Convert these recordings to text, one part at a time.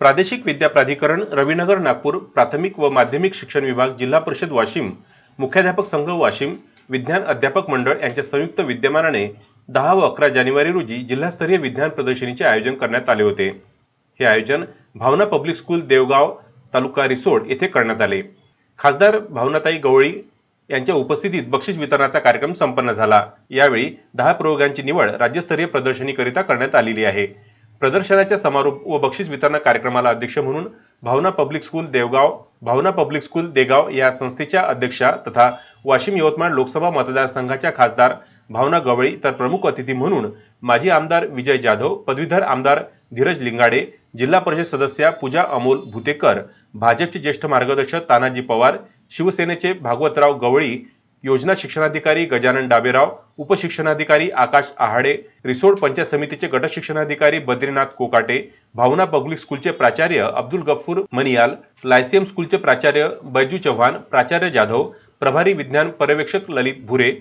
प्रादेशिक विद्या प्राधिकरण रविनगर नागपूर प्राथमिक व माध्यमिक शिक्षण विभाग जिल्हा परिषद वाशिम मुख्याध्यापक संघ वाशिम विज्ञान अध्यापक मंडळ यांच्या संयुक्त विद्यमानाने दहा व अकरा जानेवारी रोजी जिल्हास्तरीय विज्ञान प्रदर्शनीचे आयोजन करण्यात आले होते. हे आयोजन भावना पब्लिक स्कूल देवगाव तालुका रिसोड येथे करण्यात आले. खासदार भावनाताई गवळी यांच्या उपस्थितीत बक्षीस वितरणाचा कार्यक्रम संपन्न झाला. यावेळी दहा प्रयोगांची निवड राज्यस्तरीय प्रदर्शनीकरिता करण्यात आलेली आहे. प्रदर्शनाच्या समारोप व बक्षीस वितरण कार्यक्रमाला अध्यक्ष म्हणून Bhavana public school Devgaon Bhavana public school Degaon या संस्थेच्या अध्यक्षा तथा वाशिम यवतमाळ लोकसभा मतदारसंघाच्या खासदार भावना गवळी तर प्रमुख अतिथी म्हणून माजी आमदार विजय जाधव पदवीधर आमदार धीरज लिंगाडे जिल्हा परिषद सदस्या पूजा अमोल भुतेकर भाजपचे ज्येष्ठ मार्गदर्शक तानाजी पवार शिवसेनेचे भागवतराव गवळी योजना शिक्षणाधिकारी गजानन डाबेराव उपशिक्षणाधिकारी आकाश आहाडे रिसोड पंचायत समितीचे गट शिक्षणाधिकारी बद्रीनाथ कोकाटे भावना पब्लिक स्कूलचे प्राचार्य अब्दुल गफूर मनियाल लायसियम स्कूलचे प्राचार्य बैजू चव्हाण प्राचार्य जाधव प्रभारी विज्ञान पर्यवेक्षक ललित भुरे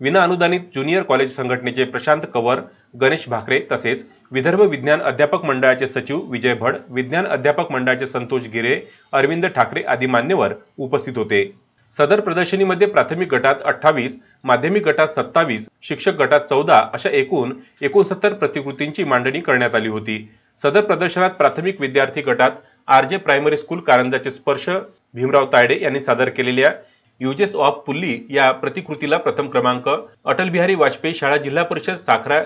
विना अनुदानित ज्युनियर कॉलेज संघटनेचे प्रशांत कवर गणेश भाकरे तसेच विदर्भ विज्ञान अध्यापक मंडळाचे सचिव विजय भड विज्ञान अध्यापक मंडळाचे संतोष गिरे अरविंद ठाकरे आदी मान्यवर उपस्थित होते. सदर प्रदर्शनीमध्ये प्राथमिक गटात अठ्ठावीस माध्यमिक गटात सत्तावीस शिक्षक गटात चौदा अशा एकूण एकोणसत्तर प्रतिकृतींची मांडणी करण्यात आली होती. सदर प्रदर्शनात प्राथमिक विद्यार्थी गटात आर जे प्रायमरी स्कूल कारंजाचे स्पर्श भीमराव तायडे यांनी सादर केलेल्या युजेस ऑफ पुल्ली या प्रतिकृतीला प्रथम क्रमांक अटल बिहारी वाजपेयी शाळा जिल्हा परिषद साखरा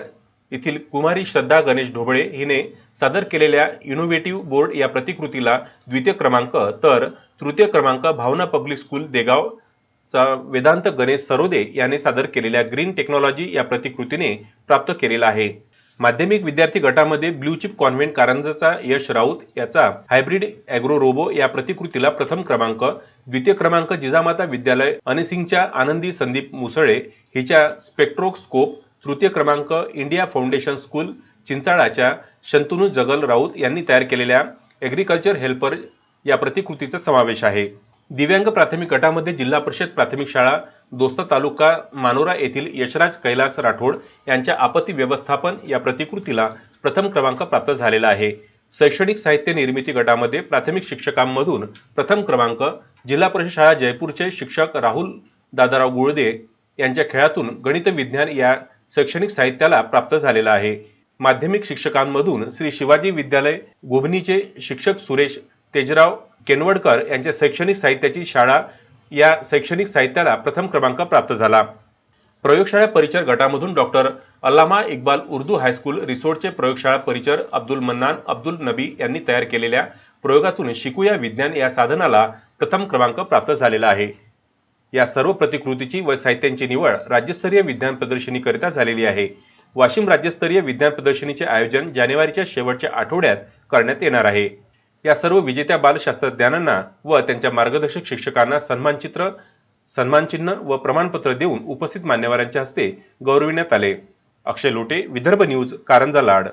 येथील कुमारी श्रद्धा गणेश ढोबळे हिने सादर केलेल्या इनोव्हेटिव्ह बोर्ड या प्रतिकृतीला द्वितीय क्रमांक तर तृतीय क्रमांक भावना पब्लिक स्कूल देगाव चा वेदांत गणेश सरोदे याने सादर केलेल्या ग्रीन टेक्नॉलॉजी या प्रतिकृतीने प्राप्त केलेला आहे. माध्यमिक विद्यार्थी गटामध्ये ब्ल्यू चिप कॉन्व्हेंट कारंजाचा यश राऊत याचा हायब्रिड अॅग्रो रोबो या प्रतिकृतीला प्रथम क्रमांक द्वितीय क्रमांक जिजामाता विद्यालय अनिसिंगच्या आनंदी संदीप मुसळे हिच्या स्पेक्ट्रोस्कोप तृतीय क्रमांक इंडिया फाउंडेशन स्कूल चिंचाळाच्या शंतनू जगल राऊत यांनी तयार केलेल्या ॲग्रिकल्चर हेल्पर या प्रतिकृतीचा समावेश आहे. दिव्यांग प्राथमिक गटामध्ये जिल्हा परिषद प्राथमिक शाळा दोस्त तालुका मानोरा येथील यशराज कैलास राठोड यांच्या आपत्ती व्यवस्थापन या प्रतिकृतीला प्रथम क्रमांक प्राप्त झालेला आहे. शैक्षणिक साहित्य निर्मिती गटामध्ये प्राथमिक शिक्षकांमधून प्रथम क्रमांक जिल्हा परिषद शाळा जयपूरचे शिक्षक राहुल दादाराव गुळदे यांच्या खेळातून गणित विज्ञान या शैक्षणिक साहित्याला प्राप्त झालेला आहे. माध्यमिक शिक्षकांमधून श्री शिवाजी विद्यालय गुभनीचे शिक्षक सुरेश तेजराव केनवडकर यांच्या शैक्षणिक साहित्याची शाळा या शैक्षणिक साहित्याला प्रथम क्रमांक प्राप्त झाला. प्रयोगशाळा परिचर गटामधून doctor Allama Iqbal Urdu high school रिसोर्टचे प्रयोगशाळा परिचर अब्दुल मन्नान अब्दुल नबी यांनी तयार केलेल्या प्रयोगातून शिकूया विज्ञान या साधनाला प्रथम क्रमांक प्राप्त झालेला आहे. या सर्व प्रतिकृतीची व साहित्यांची निवड राज्यस्तरीय विज्ञान प्रदर्शनीकरिता झालेली आहे. वाशिम राज्यस्तरीय विज्ञान प्रदर्शनीचे आयोजन जानेवारीच्या शेवटच्या आठवड्यात करण्यात येणार आहे. या सर्व विजेत्या बालशास्त्रज्ञांना व त्यांच्या मार्गदर्शक शिक्षकांना सन्मानचित्र सन्मानचिन्ह व प्रमाणपत्र देऊन उपस्थित मान्यवरांच्या हस्ते गौरविण्यात आले. अक्षय लोटे विदर्भ न्यूज कारंजा लाड.